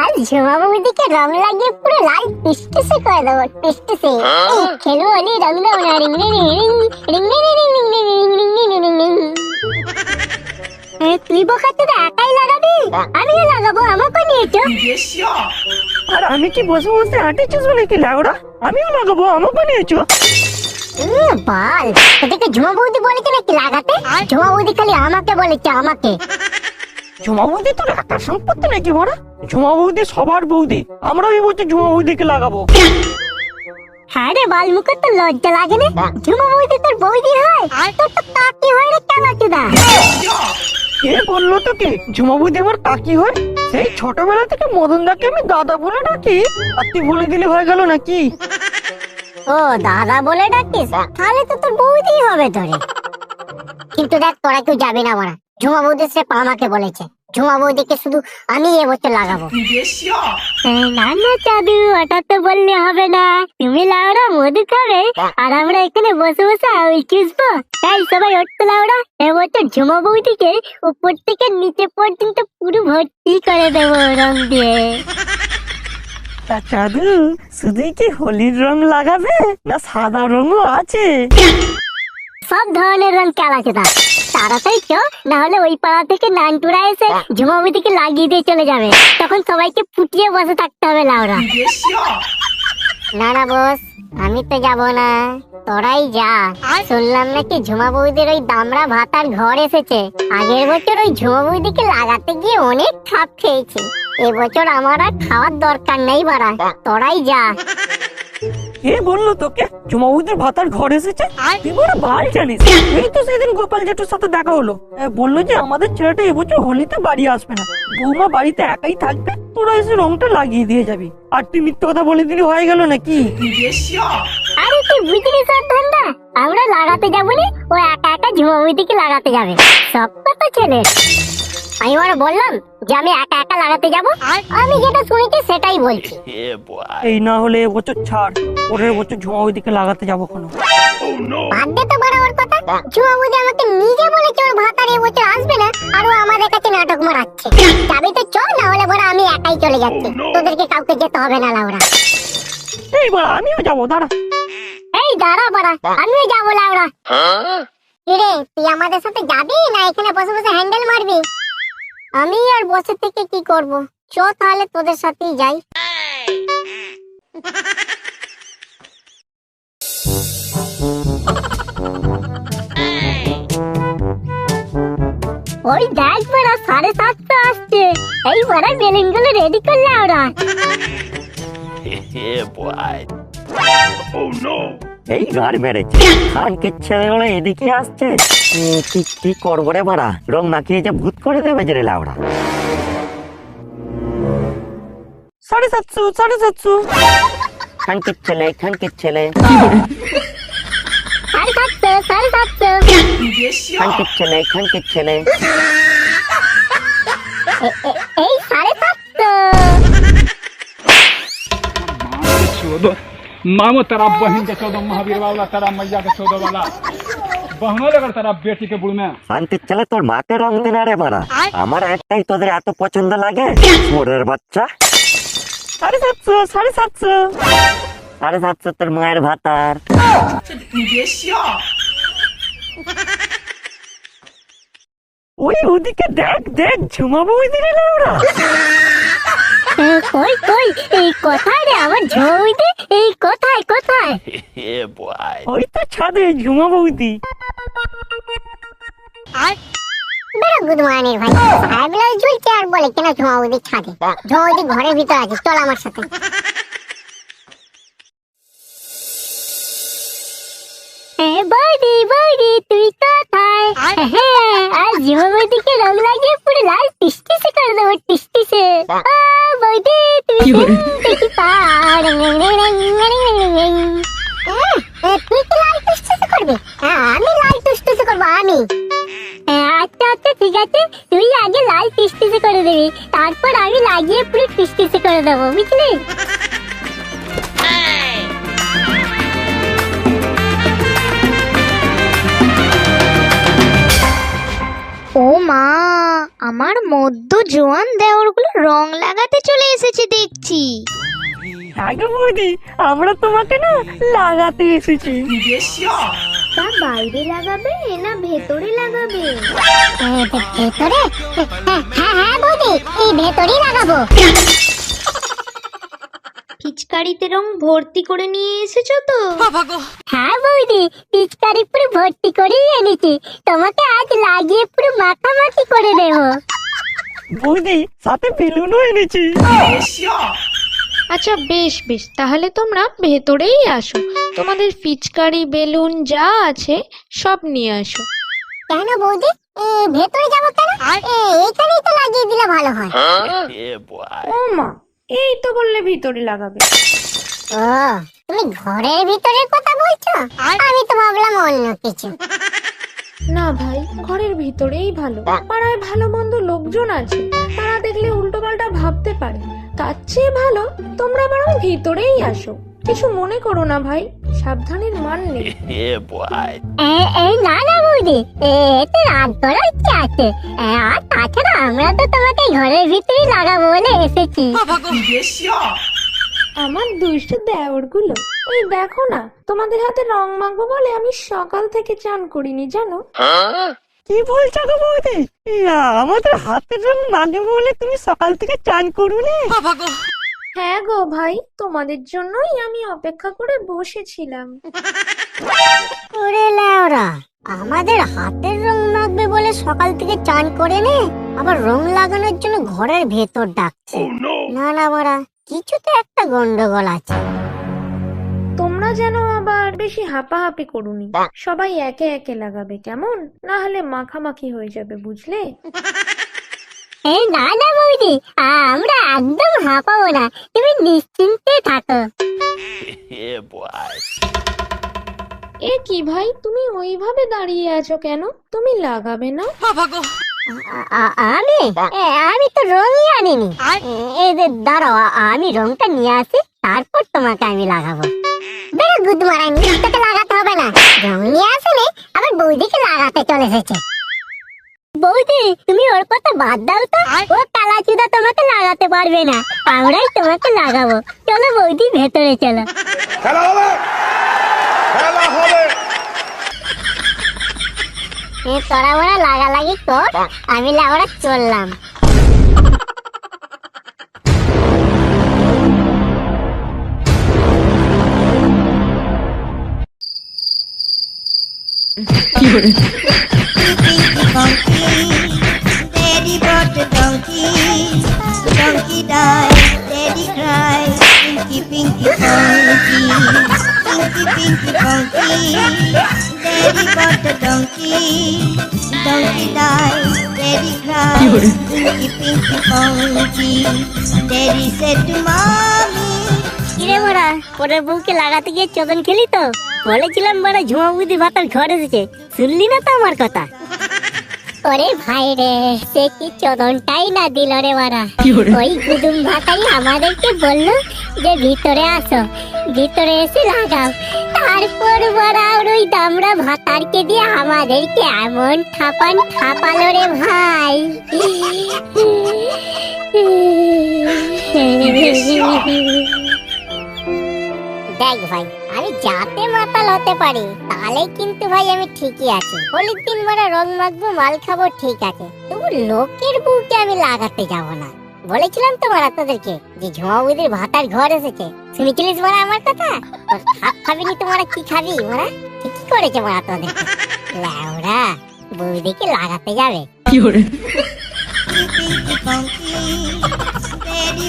আজ ঝুমা বৌদিকে রং লাগিয়ে পুরো লাল করে দেবো রং না ring ring ring ring ring ring ring ring ring ring ring ring ring তুই বোকাতে তো একাই লাগাবি আমিও লাগাবো আমাকে নিয়েছো আর আমি কি বসে বসে হাঁটেছিস বলে কি লাউড়া আমিও লাগাবো আমাকে নিয়েছো বল তোদেরকে ঝুমা বৌদি বলেছে নাকি লাগাতে? ঝুমা বৌদি খালি আমাকে বলেছে আমাকে। ঝুমা বৌদি তোর একার সম্পত্তি নাকি বড়া? ঝুমা বৌদি সবার বৌদি আমরা এই বছর ঝুমা বৌদিকে লাগাবো। হ্যাঁ রে বালমুখের তো লজ্জা লাগে না। ঝুমা বৌদি তোর বৌদি হয়? তোর তো কাকি হয় রে কেলাচুদা কে বলল তোকে? ঝুমা বৌদি আমার কাকি হয়? সেই ছোটবেলা থেকে মদন দাকে আমি দাদা বলে ডাকি আর তুই বলে দিলে হয়ে গেল নাকি? ও দাদা বলে ডাকিস? তাহলে তো তোর বৌদি হবে তোরে। কিন্তু দেখ তোরা কেউ যাবে না মারা। ঝুমা বৌদি সে আমাকে বলেছে। ঝুমা বৌদিকে শুধু আমি এবছর লাগাবো। না না চাদু ওটা তো বললে হবে না। তুমি লাউড়া মধু খাবে আর আমরা এখানে বসে বসে আউল চুষবো। তাই সবাই উঠতে লাউড়া এবছর ঝুমা বৌদিকে উপর থেকে নিচে পর্যন্ত পুরো ভর্তি করে দেবো রং দিয়ে। তা চাদু শুধুই কি হোলির রং লাগাবে? না সাদা রঙও আছে। সব ধরনের রং খেলাছে তা তাড়াতাড়ি চো না হলে ওই পাড়া থেকে নানটুরা এসে ঝুমাবতিকে লাগিয়ে দিয়ে চলে যাবে। তখন সবাইকে ফুটিয়ে বসে থাকতে হবে লাউরা। না না বস। আমি তো যাব না তোরাই যা। শুনলাম নাকি ঝুমা বৌদির ওই দামড়া ভাতার ঘর এসেছে। আগের বছর ওই ঝুমা বৌদিকে লাগাতে গিয়ে অনেক খাপ খেয়েছি। এবছর আমার আর খাওয়ার দরকার নেই বাড়া তোরাই যা। কে বলল তোকে? ঝুমা বৌদির ভাতার ঘর এসেছে? তুই বড় বাল জানিস। এই তো সেদিন গোপাল জেঠুর সাথে দেখা হলো। বলল যে আমাদের ছেলেটা এবছর হোলিতে বাড়ি আসবে না। বৌমা বাড়িতে একাই থাকবে তোরা এসে রংটা লাগিয়ে দিয়ে যাবি। আর তুই মিথ্যে কথা বলে দিলি হয়ে গেল নাকি? আরে তুই বুঝলি সব ধান্দা? আমরা লাগাতে যাব নি ও একা একা ঝুমাবুদিকে লাগাতে যাবে। সব কথা ছেলে আমি ওরা বললাম যে আমি একা একা লাগাতে যাব। আমি যেটা শুনেছি সেটাই বলছি। এই না হলে এবছর ছাড়। পরের বছর ঝুমা বৌদিকে লাগাতে যাব কোনো? বাদ দে তো বড় ওর কথা। ঝুমাবুদি আমাকে নিজে বলেছে ওর ভাতার এবছর আসবে না আর ও আমাদের কাছে নাটক মারাচ্ছে। যাবি তো চল না হলে বড় আমি একাই চলে যাচ্ছি। তোদেরকে কাউকে যেতে হবে না লাউরা। এই বা আমিও যাব দাঁড়া। এই দাঁড়া বাড়া আমিও যাব লাউরা। কিরে তুই আমাদের সাথে যাবি না এখানে বসে বসে হ্যান্ডেল মারবি? আমি আর বসে থেকে কি করব? চ তাহলে তোদের সাথেই যাই। ওই দেখ বড়া সাড়ে সাতটা আসছে। এই বড়া বেলুনগুলো রেডি করলে ওরা। yeah, boy. এই গাড় মেরেছে সাইকেল ছেলেগুলো এদিকে আসছে। কি কি করব রে মারা রং নাকিয়ে যে ভূত করে দেবে যে রে লাউড়া। সরি সাতসু সরি সাতসু খানকির ছেলে খানকির ছেলে। খানকির ছেলে খানকির ছেলে। এই সাড়ে সাতশো मामो तेरा बहन के चौदह महावीर वाला तेरा मैया के चौदह वाला बहनों लगर तेरा बेटी के बुढ़ में শান্তি ছেলে তোর মাকে রং দে না রে মারা আমার একটাই তোদের এত পছন্দ লাগে মোরের বাচ্চা সাড়ে সাতশো সাড়ে সাতশো সাড়ে সাতশো তোর মায়ের ভাতার ওই ওদিকে দেখ দেখ ঝুমা বৌদি রে লাউড়া এ, কই কই এই কোথায় রে আমার ঝৌইতে এই কোথায় কোথায়. ওই তো ছাদে ঝুমা বৌদি। বেরো গুড মর্নিং ভাই। ঝুলছে আর বলে কেন ঝুমাউদি ছাদে? ঘরের ভিতর আছে চল আমার সাথে। বৌদি বৌদি তুই কোথায়? হ্যাঁ আর ঝুমাউদিকে রং লাগিয়ে পুরো লাল টিসটিসে করে দেবো টিসটিসে। তুই কি লাল টিসটিসে আমি লাল টিসটিসে করব আমি আচ্ছা আচ্ছা ঠিক আছে তুই আগে লাল পিসপিসে করে দিবি তারপর আমি লাগিয়ে পুরো পিসপিসে করে দেবো, বুঝলি? আমার মধ্য জোয়ান দেওরগুলো রং লাগাতে চলে এসেছে দেখছি। আগে বৌদি আমরা তোমাকে না লাগাতে এসেছি। তা বাইরে লাগাবে না ভেতরে লাগাবে? ভেতরে? হ্যাঁ হ্যাঁ হ্যাঁ বৌদি এই ভেতরেই লাগাবো। পিচকারিতে রং ভর্তি করে নিয়ে এসেছ তো? হ্যাঁ বৌদি পিচকারি পুরো ভর্তি করেই এনেছি। তোমাকে আজ লাগিয়ে পুরো মাখামাখি করে দেবো। বৌদি সাথে বেলুনও এনেছি। আচ্ছা বেশ বেশ। তাহলে তোমরা ভেতরেই আসো। তোমাদের পিচকারি বেলুন যা আছে সব নিয়ে আসো। কেন বৌদি? এ, ভেতরে যাব কেন? এ, এইখানেই তো লাগিয়ে দিলে ভালো হয়। ও মা। এই তো বললে ভিতরে লাগাবে। ও তুমি ঘরের ভিতরের কথা বলছো? আমি তো ভাবলাম অন্য কিছু। না ভাই ঘরের ভিতরেই ভালো। পাড়ায় ভালো মন্দ লোকজন আছে। তারা দেখলে উল্টো পাল্টা ভাবতে পারে। তার চেয়ে ভালো তোমরা বরং ভিতরেই আসো। কিছু মনে করো না ভাই। সাবধানের মান নেই। এই না না বৌদি এ, এতে রাগ করার কি আছে। আর তাছাড়া আমরা তো তোমাকে ঘরের ভিতরেই লাগাবো বলে এসেছি। আমার দুষ্ট দেওরগুলো এই দেখো না তোমাদের হাতে রং মাখবো বলে আমি সকাল থেকে চান করিনি জানো? কি বলছো গো বৌদি? ইয়া, আমাদের হাতের রং লাগে বলে তুমি সকাল থেকে চান করুনি? হ্যাঁ গো ভাই তোমাদের জন্যই আমি অপেক্ষা করে বসেছিলাম। ওরে লেওরা আমাদের হাতের রং মাখবে বলে সকাল থেকে চান করে নে আবার রং লাগানোর জন্য ঘরের ভেতর ডাকছে। না না বড়া কিছু তো একটা গন্ডগোল আছে। তোমরা যেন আবার বেশি হাঁপাহাঁপি করুনি। সবাই একে একে লাগাবে কেমন? না হলে মাখামাখি হয়ে যাবে বুঝলে? এই না না বৌদি আমরা একদম হাঁপাবো না। তুমি নিশ্চিন্তে থাকো। এ কি ভাই তুমি ওইভাবে দাঁড়িয়ে আছো কেন? তুমি লাগাবে না? আ- আমি? এ, আমি তো রঙই আনিনি। এই যে দাঁড়াও আ- আমি রংটা নিয়ে আসি তারপর তোমাকে আমি লাগাবো। বেরো গুদ মারানি তোকে লাগাতে হবে না। রং নিয়ে আসেনি আবার বৌদিকে লাগাতে চলে এসেছে। বৌদি তুমি ওর কথা বাদ দাও তো। ও কালা চুদা তোমাকে লাগাতে পারবে না। আমরাই তোমাকে লাগাবো। চলো বৌদি ভেতরে চলো। খেলা হবে! খেলা হবে! এ তোরা ওরা লাগালাগি কর আমি লাউড়া চললাম। Daddy donkey died, daddy cried, pinky pinky donkey, pinky pinky donkey. Daddy brought the donkey, donkey died, daddy cried, pinky pinky donkey. Daddy said to mommy. কিরে মোরা পরের বউকে লাগাতে গিয়ে চোদন খেলি তো বলেছিলাম বড় ঝুমা বুদ্ধি ভাতার ঘর এসেছে শুনলি না তো আমার কথা ওরে ভাই রে সে কি চোদনটাই না দিল রে মারা ওই গুদুম ভাতাই আমাদেরকে বলল যে ভিতরে আসো ভিতরে এসে লাগাও। তারপর বড়া ওর ওই দামড়া ভাতারকে দিয়ে আমাদেরকে এমন ঠাপান ঠাপালো রে ভাই। দেখ ভাই যাতে মাতাল হতে পারি তাহলে কিন্তু ভাই আমি ঠিকই আছি। হোলির দিন বড় রং মাখবো মাল খাব ঠিক আছে। তবু লোকের বুকে আমি লাগাতে যাব না। বলেছিলাম তো মারা তোদেরকে যে ঝুমাবুদির ভাতার ঘর এসেছে। শুনেছিলিস মারা আমার কথা? তোর খাপ খাবি নি তোমরা কি খাবি মারা কি করেছে মারা তোদের? ল্যাওড়া বৌদিকে লাগাতে যাবে। pinky donkey,